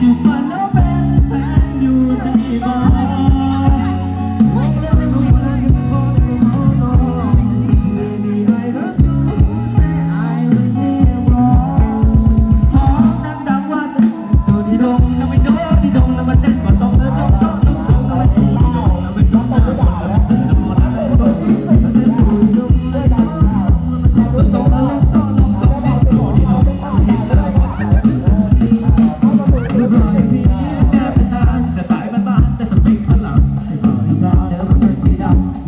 อยู่ฝันแล้วเป็นแสงอยู่ในบ้าน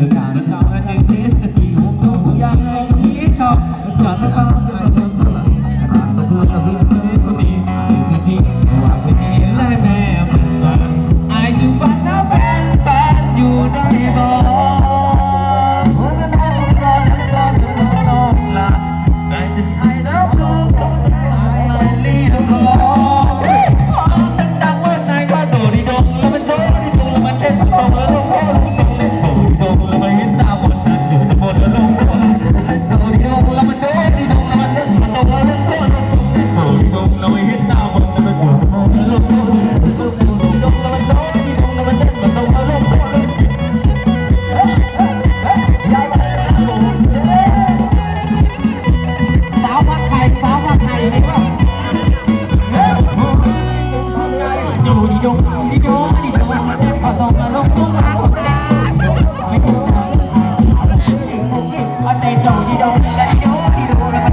the time. ยกเขา